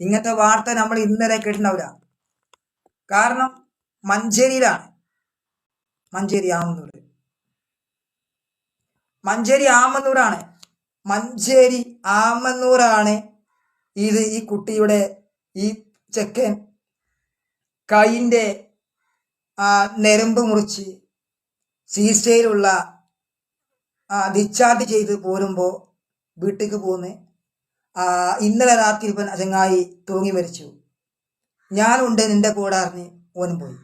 ഇങ്ങനത്തെ വാർത്ത നമ്മൾ ഇന്നലെ കേട്ടിട്ടുണ്ടാവില്ല. കാരണം മഞ്ചേരിയിലാണ്. മഞ്ചേരി ആമന്നൂർ മഞ്ചേരി ആമന്നൂരാണ്. മഞ്ചേരി ആമന്നൂരാണ് ഇത് ഈ കുട്ടിയുടെ ഈ ചെക്കൻ കൈന്റെ ആ നെരമ്പ് മുറിച്ച് സീസയിലുള്ള ഡിസ്ചാർജ് ചെയ്ത് പോരുമ്പോൾ വീട്ടിലേക്ക് പോന്ന് ആ, ഇന്നലെ രാത്രി ഇവൻ ചങ്ങായി തൂങ്ങി മരിച്ചു. ഞാനുണ്ട് നിന്റെ കൂടെ അറിഞ്ഞ് ഓൻ പോയി.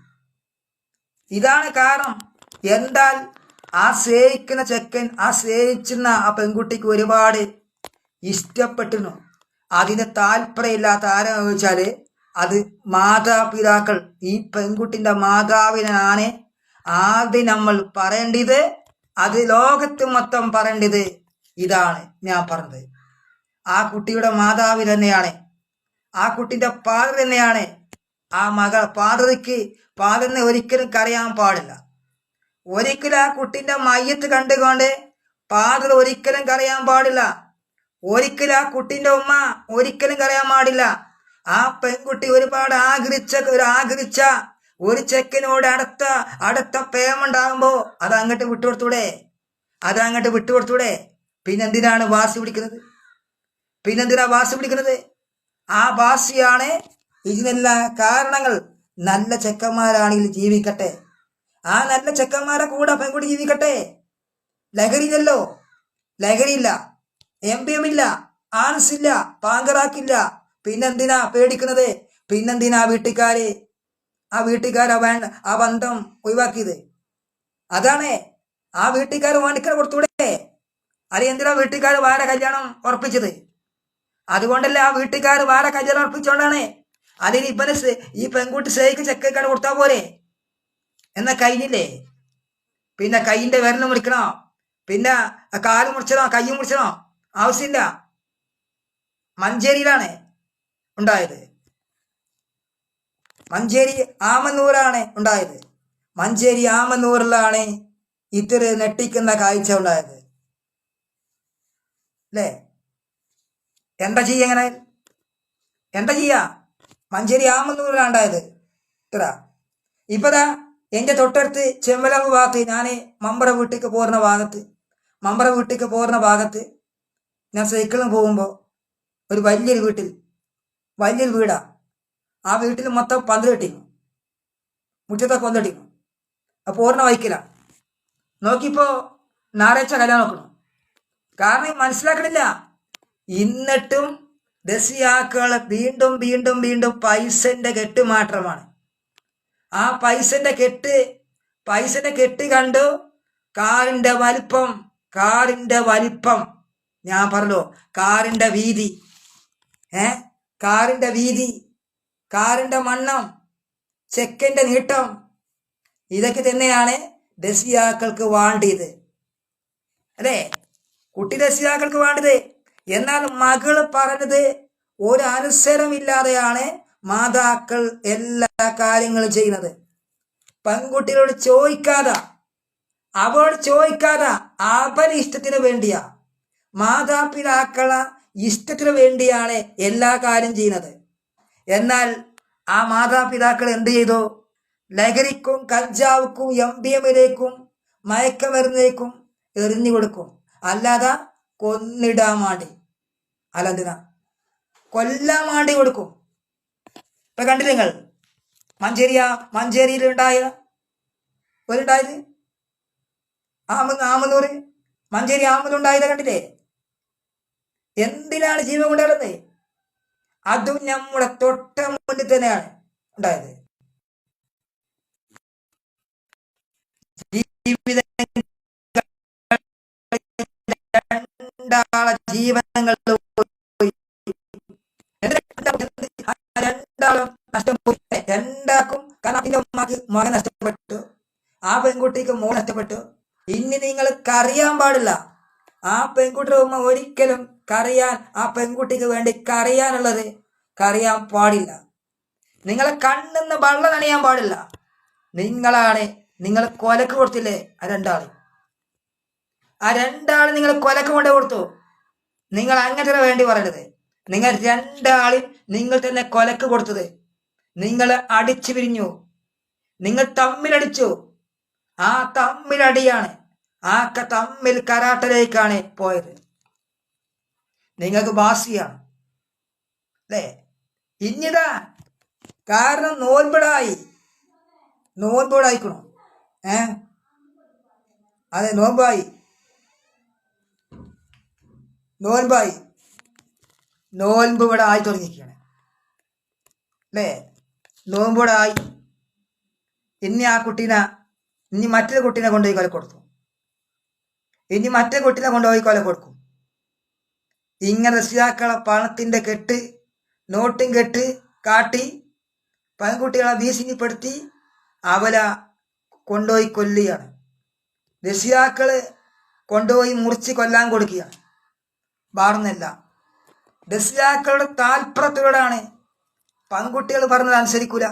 ഇതാണ് കാരണം. എന്താൽ ആ സ്നേഹിക്കുന്ന ചെക്കൻ ആ സ്നേഹിച്ചിരുന്ന ആ പെൺകുട്ടിക്ക് ഒരുപാട് ഇഷ്ടപ്പെട്ടിരുന്നു. അതിന് താല്പര്യമില്ലാത്ത ആരാന്ന് ചോദിച്ചാൽ അത് മാതാപിതാക്കൾ. ഈ പെൺകുട്ടിന്റെ മാതാവിനാണ് ആദ്യം നമ്മൾ പറയേണ്ടത്. അത് ലോകത്ത് മൊത്തം പറയേണ്ടത് ഇതാണ് ഞാൻ പറഞ്ഞത്. ആ കുട്ടിയുടെ മാതാവ് തന്നെയാണ്. ആ കുട്ടിന്റെ പാത തന്നെയാണ്. ആ മകൾ ഫാദർക്ക് പാതന്നെ ഒരിക്കലും കരയാൻ പാടില്ല. ഒരിക്കലും ആ കുട്ടിന്റെ മയ്യത്ത് കണ്ടുകൊണ്ട് ഫാദർ ഒരിക്കലും കരയാൻ പാടില്ല. ഒരിക്കലും ആ കുട്ടിന്റെ ഉമ്മ ഒരിക്കലും കരയാൻ പാടില്ല. ആ പെൺകുട്ടി ഒരുപാട് ആഗ്രഹിച്ച ഒരു ആഗ്രഹിച്ച ഒരു ചെക്കനോട് അടുത്ത അടുത്ത പ്രേമുണ്ടാകുമ്പോ അത് അങ്ങോട്ട് വിട്ടുകൊടുത്തൂടെ? അത് അങ്ങോട്ട് വിട്ടുകൊടുത്തൂടെ? പിന്നെന്തിനാണ് വാസി പിടിക്കുന്നത്? പിന്നെന്തിനാ വാസി പിടിക്കുന്നത്? ആ വാസിയാണ് ഇതിനെല്ലാ കാരണങ്ങൾ. നല്ല ചെക്കന്മാരാണെങ്കിൽ ജീവിക്കട്ടെ. ആ നല്ല ചെക്കന്മാരെ കൂടെ പെൺകുട്ടി ജീവിക്കട്ടെ. ലഹരിയില്ലല്ലോ. ലഹരിയില്ല. എം പി എം ഇല്ല ആൻസ് ഇല്ല പാങ്കറാക്കില്ല. പിന്നെന്തിനാ പേടിക്കുന്നത്? പിന്നെന്തിനാ വീട്ടുകാര്? ആ വീട്ടുകാരെ വേണ്ട ആ ബന്ധം ഒഴിവാക്കിയത്. അതാണ്. ആ വീട്ടുകാർ വാണിക്കൽ കൊടുത്തൂടെ? അല്ലെ എന്തിനാ വീട്ടുകാർ വാര കല്യാണം ഉറപ്പിച്ചത്? അതുകൊണ്ടല്ലേ ആ വീട്ടുകാർ വേറെ കല്യാണം ഉറപ്പിച്ചോണ്ടാണ്. അതിന് ഇപ്പം ഈ പെൺകുട്ടി സേക്ക് ചെക്കക്കാട് കൊടുത്താ പോരെ. എന്ന കയ്യിലില്ലേ? പിന്നെ കൈയിന്റെ വിരലും മുറിക്കണോ? പിന്നെ കാൽ മുറിച്ചണോ? കൈ മുറിച്ചണോ? ആവശ്യമില്ല. മഞ്ചേരിയിലാണ് ഉണ്ടായത്. മഞ്ചേരി ആമന്നൂരാണ് ഉണ്ടായത്. മഞ്ചേരി ആമന്നൂരിലാണ് ഇത്തിരി നെട്ടിക്കുന്ന കാഴ്ച ഉണ്ടായത്. അല്ലേ? എന്താ ചെയ്യ എങ്ങനെ എന്താ ചെയ്യ? മഞ്ചേരി ആമന്നൂരിലാണ് ഇതാ ഇപ്പതാ എന്റെ തൊട്ടടുത്ത് ചെമ്മലങ്ങ് ഭാഗത്ത് ഞാൻ മമ്പറ വീട്ടിലേക്ക് പോരുന്ന ഭാഗത്ത് മമ്പറ വീട്ടിലേക്ക് പോരുന്ന ഭാഗത്ത് ഞാൻ സൈക്കിളിൽ പോകുമ്പോൾ ഒരു വലിയൊരു വീട്ടിൽ വലിയൊരു വീടാ. ആ വീട്ടിൽ മൊത്തം പന്ത് കെട്ടിക്കും മുറ്റത്തൊക്കെ പന്ത് കെട്ടിക്കും അപ്പോൾ പൂർണ വൈക്കില്ല നോക്കിയപ്പോൾ ഞായറാഴ്ച കല്യാണം നോക്കണം കാരണം മനസ്സിലാക്കണില്ല. എന്നിട്ടും ദസിയാക്കൾ വീണ്ടും വീണ്ടും വീണ്ടും പൈസന്റെ കെട്ട് മാത്രമാണ്. ആ പൈസന്റെ കെട്ട് പൈസന്റെ കെട്ട് കണ്ടു? കാറിന്റെ വലിപ്പം കാറിന്റെ വലിപ്പം. ഞാൻ പറഞ്ഞു കാറിന്റെ വീതി. ഏ? കാറിന്റെ വീതി കാറിന്റെ മണ്ണം ചെക്കന്റെ നീട്ടം. ഇതൊക്കെ തന്നെയാണ് ദസിയാക്കൾക്ക് വേണ്ടിയത്. അല്ലേ? കുട്ടി ദസിയാക്കൾക്ക് വേണ്ടത് എന്നാൽ മകൾ പറഞ്ഞത് ഒരു അനുസരമില്ലാതെയാണ് മാതാക്കൾ എല്ലാ കാര്യങ്ങളും ചെയ്യുന്നത്. പെൺകുട്ടികളോട് ചോദിക്കാതെ അവളോട് ചോദിക്കാതെ അവരുടെ ഇഷ്ടത്തിന് വേണ്ടിയാ. മാതാപിതാക്കള ഇഷ്ടത്തിന് വേണ്ടിയാണ് എല്ലാ കാര്യം ചെയ്യുന്നത്. എന്നാൽ ആ മാതാപിതാക്കൾ എന്ത് ചെയ്തു? ലഹരിക്കും കഞ്ചാവുക്കും എം ബി എമ്മിലേക്കും മയക്കമരുന്നേക്കും എറിഞ്ഞു കൊടുക്കും. അല്ലാതെ കൊന്നിടാൻ വേണ്ടി. അല്ലെന്തിനാ കൊല്ലാൻ വേണ്ടി കൊടുക്കും. ഇപ്പൊ കണ്ടില്ല നിങ്ങൾ? മഞ്ചേരിയാ മഞ്ചേരിയിൽ ഉണ്ടായ. ഒരുണ്ടായത് ആമ ആമന്നൂര് മഞ്ചേരി ആമന്നുണ്ടായത് കണ്ടില്ലേ? എന്തിനാണ് ജീവൻ കൊണ്ടുവരുന്നത് അതും നമ്മുടെ തൊട്ട മുന്നിൽ തന്നെയാണ് ഉണ്ടായത്. ജീവിത മകൻ നഷ്ടപ്പെട്ടു. ആ പെൺകുട്ടിക്ക് മോൻ നഷ്ടപ്പെട്ടു. ഇനി നിങ്ങൾ കറിയാൻ പാടില്ല. ആ പെൺകുട്ടിയുടെ ഉമ്മ ഒരിക്കലും കറിയാൻ ആ പെൺകുട്ടിക്ക് വേണ്ടി കറിയാനുള്ളത് കറിയാൻ പാടില്ല. നിങ്ങളെ കണ്ണെന്ന് വള്ള നനയാൻ പാടില്ല. നിങ്ങളാണ് നിങ്ങൾ കൊലക്ക് കൊടുത്തില്ലേ? ആ രണ്ടാൾ. ആ രണ്ടാൾ നിങ്ങൾ കൊലക്ക് കൊണ്ട് കൊടുത്തു. നിങ്ങൾ അങ്ങനെ വേണ്ടി പറയരുത്. നിങ്ങൾ രണ്ടാളും നിങ്ങൾ തന്നെ കൊലക്ക് കൊടുത്തത്. നിങ്ങൾ അടിച്ചു പിരിഞ്ഞു. നിങ്ങൾ തമ്മിലടിച്ചു. ആ തമ്മിലടിയാണ്. ആ തമ്മിൽ കരാട്ടലേക്കാണ് പോയത്. നിങ്ങൾക്ക് ബാസിയാണ് അല്ലേ? ഇനിതാ കാരണം നോൻപിടായി നോൻപിടായിക്കണു ഏ? അതെ നോമ്പായി നോൻപായി. നോൻപ് ഇവിടെ ആയി തുടങ്ങിയിരിക്കുകയാണ്. അല്ലേ? നോമ്പ് ആയി ഇനി ആ കുട്ടീനെ ഇനി മറ്റൊരു കുട്ടീനെ കൊണ്ടുപോയി കൊല കൊടുത്തു ഇനി മറ്റേ കുട്ടീനെ കൊണ്ടുപോയി കൊല കൊടുക്കും. ഇങ്ങനെ രക്ഷിതാക്കളെ പണത്തിന്റെ കെട്ട് നോട്ടും കെട്ട് കാട്ടി പെൺകുട്ടികളെ ഭീഷണിപ്പെടുത്തി അവല കൊണ്ടുപോയി കൊല്ലുകയാണ്. രക്ഷിതാക്കൾ കൊണ്ടുപോയി മുറിച്ച് കൊല്ലാൻ കൊടുക്കുകയാണ്. പാടുന്നില്ല രക്ഷിതാക്കളുടെ താല്പര്യത്തിലൂടെയാണ് പെൺകുട്ടികൾ പറഞ്ഞത് അനുസരിക്കൂല.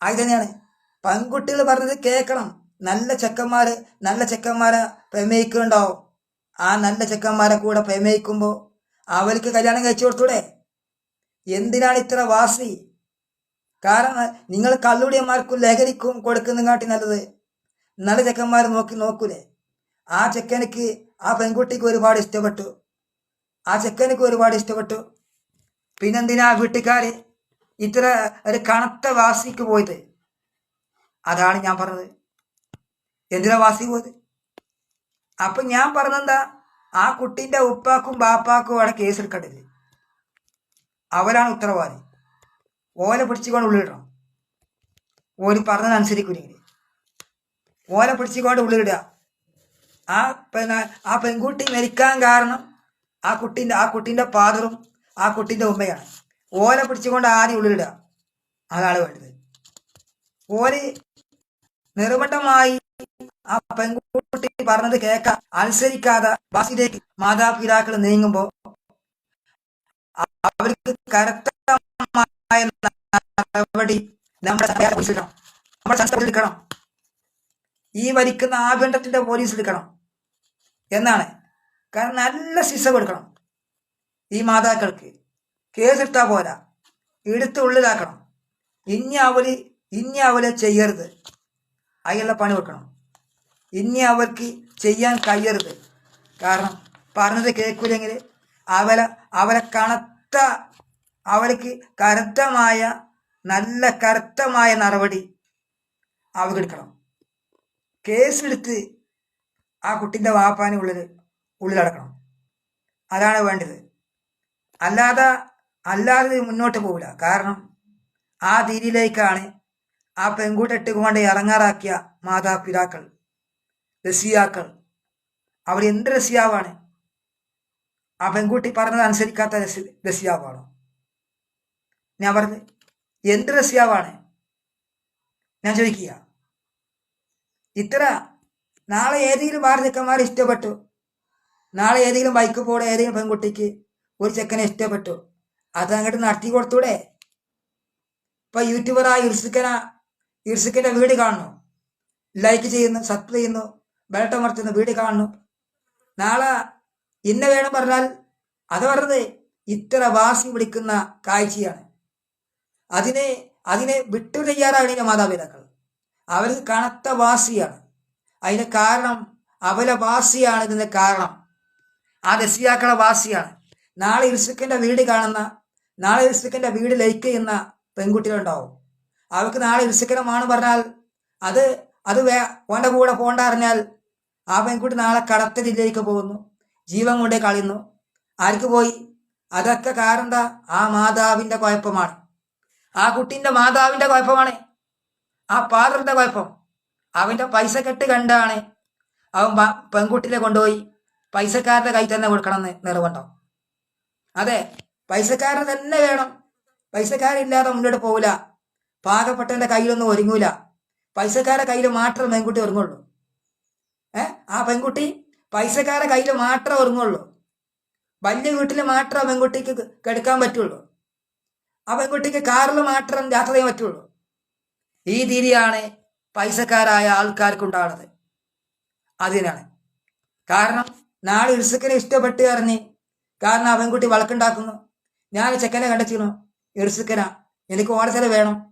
അത് തന്നെയാണ്. പെൺകുട്ടികൾ പറഞ്ഞത് കേൾക്കണം. നല്ല ചെക്കന്മാര് നല്ല ചെക്കന്മാരെ പ്രമേയിക്കുന്നുണ്ടാവും. ആ നല്ല ചെക്കന്മാരെ കൂടെ പ്രമേയിക്കുമ്പോൾ അവർക്ക് കല്യാണം കഴിച്ചു കൊടുത്തൂടെ? എന്തിനാണ് ഇത്ര വാസി? കാരണം നിങ്ങൾ കള്ളുടിയന്മാർക്കും ലഹരിക്കും കൊടുക്കുന്ന കാട്ടി നല്ലത്. നല്ല ചെക്കന്മാർ നോക്കി നോക്കൂലേ? ആ ചെക്കനക്ക് ആ പെൺകുട്ടിക്ക് ഒരുപാട് ഇഷ്ടപ്പെട്ടു. ആ ചെക്കനക്ക് ഒരുപാട് ഇഷ്ടപ്പെട്ടു. പിന്നെന്തിനാ വീട്ടുകാര് ഇത്ര ഒരു കണത്ത വാസിക്ക് പോയത്? അതാണ് ഞാൻ പറഞ്ഞത്. എന്തിനാ വാസി പോയത്? അപ്പൊ ഞാൻ പറഞ്ഞെന്താ? ആ കുട്ടിന്റെ ഉപ്പാക്കും ബാപ്പാക്കും അവിടെ കേസ് എടുക്കേണ്ടത് അവരാണ് ഉത്തരവാദി. ഓല പിടിച്ചുകൊണ്ട് ഉള്ളിടണം ഓര് പറഞ്ഞതനുസരിക്കൂലെങ്കിൽ ഓല പിടിച്ചുകൊണ്ട് ഉള്ളിടുക ആ പിന്നെ ആ പെൺകുട്ടി മരിക്കാൻ കാരണം ആ കുട്ടീന്റെ ആ കുട്ടീന്റെ ഫാദറും ആ കുട്ടീന്റെ ഉമ്മയാണ്. ഓല പിടിച്ചുകൊണ്ട് ആദ്യം ഉള്ളിടുക അതാണ് വേണ്ടത്. ഓൽ നിർബന്ധമായി ആ പെൺകുട്ടി പറഞ്ഞത് കേൾക്കാൻ അനുസരിക്കാതെ ബസ്സിലേക്ക് മാതാപിതാക്കൾ നീങ്ങുമ്പോ അവർക്ക് കരക്തമായ നടപടി നമ്മുടെ നമ്മുടെ എടുക്കണം. ഈ വരിക്കുന്ന ആഭ്യന്തരത്തിന്റെ പോലീസ് എടുക്കണം. എന്നാണ്. കാരണം നല്ല ശിക്ഷ കൊടുക്കണം ഈ മാതാക്കൾക്ക്. കേസെടുത്താൽ പോരാ. എടുത്ത് ഉള്ളിലാക്കണം. ഇനി അവർ ഇനി അവരെ ചെയ്യരുത്. അതിനുള്ള പണി കൊടുക്കണം. ഇനി അവർക്ക് ചെയ്യാൻ കഴിയരുത്. കാരണം പറഞ്ഞത് കേൾക്കൂലെങ്കിൽ അവരെ അവരെ കണത്ത അവർക്ക് കരുത്തമായ നല്ല കരുത്തമായ നടപടി അവർക്ക് കേസെടുത്ത് ആ കുട്ടിന്റെ വാപ്പാന് ഉള്ളിൽ ഉള്ളിലടക്കണം അതാണ് വേണ്ടത്. അല്ലാതെ അല്ലാതെ മുന്നോട്ട് പോകില്ല കാരണം ആ രീതിയിലേക്കാണ് ആ പെൺകുട്ടി കൊണ്ട് ഇറങ്ങാറാക്കിയ മാതാപിതാക്കൾ രസിയാക്കൾ അവർ എന്ത് രസിയാവാണ് ആ പെൺകുട്ടി പറഞ്ഞത് അനുസരിക്കാത്ത രസി രസിയാവാണോ ഞാൻ പറഞ്ഞത് എന്ത് രസിയാവാണ് ഞാൻ ചോദിക്കുക. ഇത്ര നാളെ ഏതെങ്കിലും ആറ് ചെക്കന്മാർ ഇഷ്ടപ്പെട്ടു? നാളെ ഏതെങ്കിലും ബൈക്ക് പോടെ ഏതെങ്കിലും പെൺകുട്ടിക്ക് ഒരു ചെക്കനെ ഇഷ്ടപ്പെട്ടു? അത് അങ്ങോട്ട് നടത്തി കൊടുത്തൂടെ? ഇപ്പൊ യൂട്യൂബറായ ഇർസിക്കന ഇർസിക്കന്റെ വീട് കാണുന്നു ലൈക്ക് ചെയ്യുന്നു സബ് ചെയ്യുന്നു ബെൽട്ടമർത്തുന്നു വീട് കാണുന്നു നാളെ ഇന്ന വേണം പറഞ്ഞാൽ അത് പറഞ്ഞത് ഇത്ര വാസി വിളിക്കുന്ന കാഴ്ചയാണ്. അതിനെ അതിനെ വിട്ടു തയ്യാറാണ് മാതാപിതാക്കൾ. അവർക്ക് കനത്ത വാസിയാണ് അതിന് കാരണം അവലെ വാസിയാണ് ഇതിന്റെ കാരണം. ആ രസിയാക്കളെ വാസിയാണ് നാളെ ഇർസുക്കന്റെ വീട് കാണുന്ന നാളെ ഇർസുക്കന്റെ വീട് ലൈക്ക് ചെയ്യുന്ന പെൺകുട്ടികളുണ്ടാവും. അവർക്ക് നാളെ ഇർസുക്കനമാണ് പറഞ്ഞാൽ അത് അത് വേ ഓന്റെ കൂടെ പോണ്ട അറിഞ്ഞാൽ ആ പെൺകുട്ടി നാളെ കടത്ത ജില്ലയിലേക്ക് പോകുന്നു. ജീവൻ കൊണ്ടേ കളയുന്നു. ആർക്ക് പോയി? അതൊക്കെ കാരണം എന്താ ആ മാതാവിന്റെ കുഴപ്പമാണ്. ആ കുട്ടീന്റെ മാതാവിന്റെ കുഴപ്പമാണ്. ആ പാദറിന്റെ കുഴപ്പം. അവന്റെ പൈസ കെട്ട് കണ്ടാണ് അവൻ പെൺകുട്ടിയെ കൊണ്ടുപോയി പൈസക്കാരുടെ കൈ തന്നെ കൊടുക്കണമെന്ന് നിർബന്ധം. അതെ പൈസക്കാരൻ തന്നെ വേണം. പൈസക്കാരില്ലാതെ മുന്നോട്ട് പോവില്ല. പാകപ്പെട്ടവന്റെ കയ്യിലൊന്നും ഒരുങ്ങൂല. പൈസക്കാരുടെ കയ്യിൽ മാത്രം പെൺകുട്ടി ഒരുങ്ങുള്ളൂ. ഏ? ആ പെൺകുട്ടി പൈസക്കാരുടെ കയ്യിൽ മാത്രമേ ഒരുങ്ങുള്ളൂ. വലിയ വീട്ടിൽ മാത്രമേ പെൺകുട്ടിക്ക് കെടുക്കാൻ പറ്റുള്ളൂ. ആ പെൺകുട്ടിക്ക് കാറിൽ മാത്രം യാത്ര ചെയ്യാൻ പറ്റുള്ളൂ. ഈ രീതിയാണ് പൈസക്കാരായ ആൾക്കാർക്കുണ്ടാവുന്നത് അതിനാണ്. കാരണം നാളെ ഇർസുക്കിനെ ഇഷ്ടപ്പെട്ട് അറിഞ്ഞ് കാരണം ആ പെൺകുട്ടി വഴക്കുണ്ടാക്കുന്നു. ഞാൻ ചെക്കനെ കണ്ടെത്തിണു ഇർസക്കന. എനിക്ക് ഓണത്തില വേണം.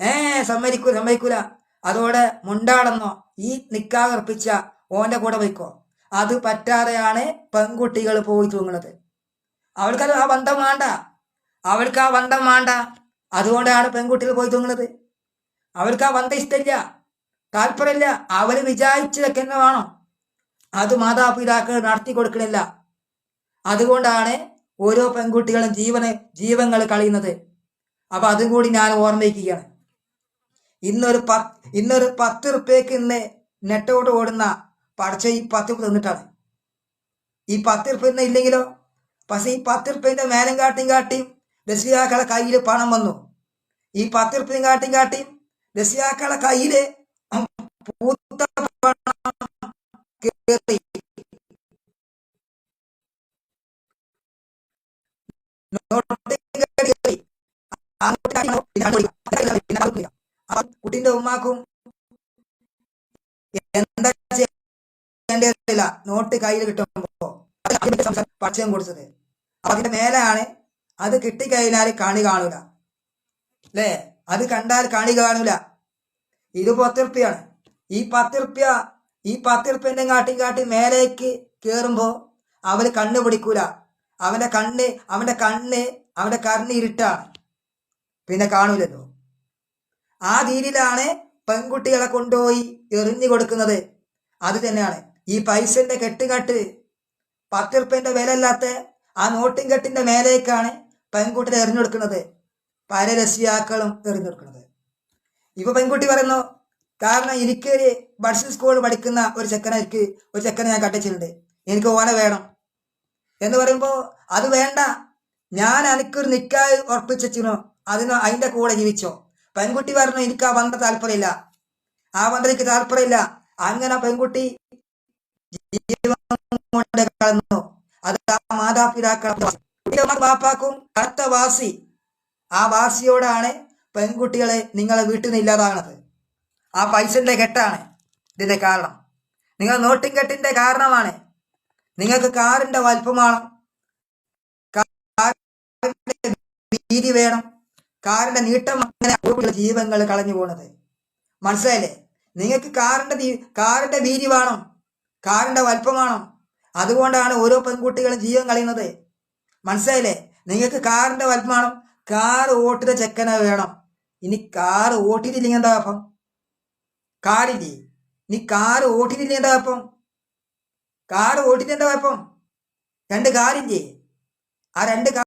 ഏ സമ്മതിക്കൂല സമ്മതിക്കൂല. അതോടെ മുണ്ടാടെന്നോ ഈ നിക്കാകർപ്പിച്ച ഓന്റെ കൂടെ പോയിക്കോ. അത് പറ്റാതെയാണ് പെൺകുട്ടികൾ പോയി തൂങ്ങുന്നത്. അവൾക്കത് ആ ബന്ധം വേണ്ട. അവൾക്ക് ആ ബന്ധം വേണ്ട. അതുകൊണ്ടാണ് പെൺകുട്ടികൾ പോയി തൂങ്ങുന്നത്. അവൾക്ക് ആ ബന്ധം ഇഷ്ടമില്ല. താല്പര്യമില്ല. അവർ വിചാരിച്ചതൊക്കെ തന്നെ വേണം. അത് മാതാപിതാക്കൾ നടത്തി കൊടുക്കണില്ല. അതുകൊണ്ടാണ് ഓരോ പെൺകുട്ടികളും ജീവന് ജീവങ്ങൾ കളയുന്നത്. അപ്പൊ അതും കൂടി ഞാൻ ഓർമ്മിക്കുകയാണ് ഇന്നൊരു പത്ത് ഇന്നൊരു പത്ത് റുപ്യക്ക് ഇന്ന് നെട്ടോട്ട് ഓടുന്ന പടച്ച ഈ പത്ത് റുപ്യ തന്നിട്ടാണ്. ഈ പത്ത് റുപ്യ ഇന്ന് ഇല്ലെങ്കിലോ? പക്ഷെ ഈ പത്ത് റുപ്യന്റെ മേലം കാട്ടിയും കാട്ടിയും രസിയാക്കളെ കയ്യിൽ പണം വന്നു. ഈ പത്ത് റുപ്യയും കാട്ടിയും കാട്ടിയും രസിയാക്കളെ കയ്യിൽ പൂത്ത പണം കേറി. നോട്ട് കേറി. അങ്ങോട്ട് കാട്ടിയാണോ? പിന്നെ അങ്ങോട്ട് വിളിക്കാം. പിന്നെ അങ്ങോട്ട് വിളിക്കാം. അപ്പൊ കുട്ടീന്റെ ഉമ്മാക്കും. എന്താ ചെയ്യേണ്ടതില്ല നോട്ട് കയ്യിൽ കിട്ടുമ്പോ. പച്ചയും കൊടുത്തത്. അതിന്റെ മേലെയാണ് അത് കിട്ടിക്കഴിഞ്ഞാൽ കണി കാണൂല. അല്ലേ? അത് കണ്ടാൽ കണി കാണൂല. ഇത് പത്ത് റുപ്യാണ് ഈ പത്ത് റുപ്യ ഈ പത്ത് റുപ്യന്റെ കാട്ടി കാട്ടി മേലേക്ക് കേറുമ്പോ അവർ കണ്ണ് പിടിക്കൂല. അവന്റെ കണ്ണ് അവന്റെ കണ്ണ് അവന്റെ കണ്ണ് ഇരുട്ടാണ് പിന്നെ കാണൂലല്ലോ. ആ രീതിയിലാണ് പെൺകുട്ടികളെ കൊണ്ടുപോയി എറിഞ്ഞു കൊടുക്കുന്നത്. അത് തന്നെയാണ്. ഈ പൈസന്റെ കെട്ടുകെട്ട് പത്ത് വില അല്ലാത്ത ആ നോട്ടും കെട്ടിന്റെ മേലേക്കാണ് പെൺകുട്ടിയെ എറിഞ്ഞു കൊടുക്കുന്നത്. പല രസിയാക്കളും എറിഞ്ഞു കൊടുക്കുന്നത്. ഇപ്പൊ പെൺകുട്ടി പറയുന്നു കാരണം എനിക്കൊരു ബഡ്സ് സ്കൂൾ പഠിക്കുന്ന ഒരു ചെക്കനെ ഒരു ചെക്കനെ ഞാൻ കട്ടിച്ചിട്ടുണ്ട്. എനിക്ക് ഓനെ വേണം. എന്ന് പറയുമ്പോൾ അത് വേണ്ട. ഞാൻ എനിക്കൊരു നിക്കായി ഉറപ്പിച്ചു അതിനോ അതിന്റെ കൂടെ ജീവിച്ചോ? പെൺകുട്ടി പറഞ്ഞു എനിക്ക് ആ ബന്ധം താല്പര്യമില്ല. ആ എനിക്ക് താല്പര്യമില്ല. അങ്ങനെ പെൺകുട്ടി കൊണ്ട് അത് ആ മാതാപിതാക്കളെ ബാപ്പാക്കും കറുത്ത വാസി. ആ വാസിയോടാണ് പെൺകുട്ടികളെ നിങ്ങളെ വീട്ടിൽ നിന്ന് ഇല്ലാതാകുന്നത് ആ പൈസന്റെ കെട്ടാണ് ഇതിന്റെ കാരണം. നിങ്ങൾ നോട്ടിൻ കെട്ടിന്റെ കാരണമാണ്. നിങ്ങൾക്ക് കാറിന്റെ വലിപ്പമാണ്. വേണം. കാറിന്റെ നീട്ടം അങ്ങനെ ഉള്ള ജീവങ്ങൾ കളഞ്ഞു പോണത്. മനസ്സിലായില്ലേ? നിങ്ങൾക്ക് കാറിന്റെ കാറിന്റെ വീതി വേണം. കാറിന്റെ വലിപ്പം വേണം. അതുകൊണ്ടാണ് ഓരോ പെൺകുട്ടികളും ജീവൻ കളയുന്നത്. മനസ്സിലായില്ലേ? നിങ്ങൾക്ക് കാറിന്റെ വലിപ്പം വേണം. കാർ ഓട്ടുന്ന ചെക്കന വേണം. ഇനി കാർ ഓട്ടിട്ടില്ലെങ്കിൽ എന്താ അപ്പം? കാറില്ലേ? ഇനി കാർ ഓട്ടിട്ടില്ലെങ്കിൽ എന്താ അപ്പം? കാർ ഓട്ടിട്ട് എന്താ അപ്പം? രണ്ട് കാറില്ലേ? ആ രണ്ട് കാർ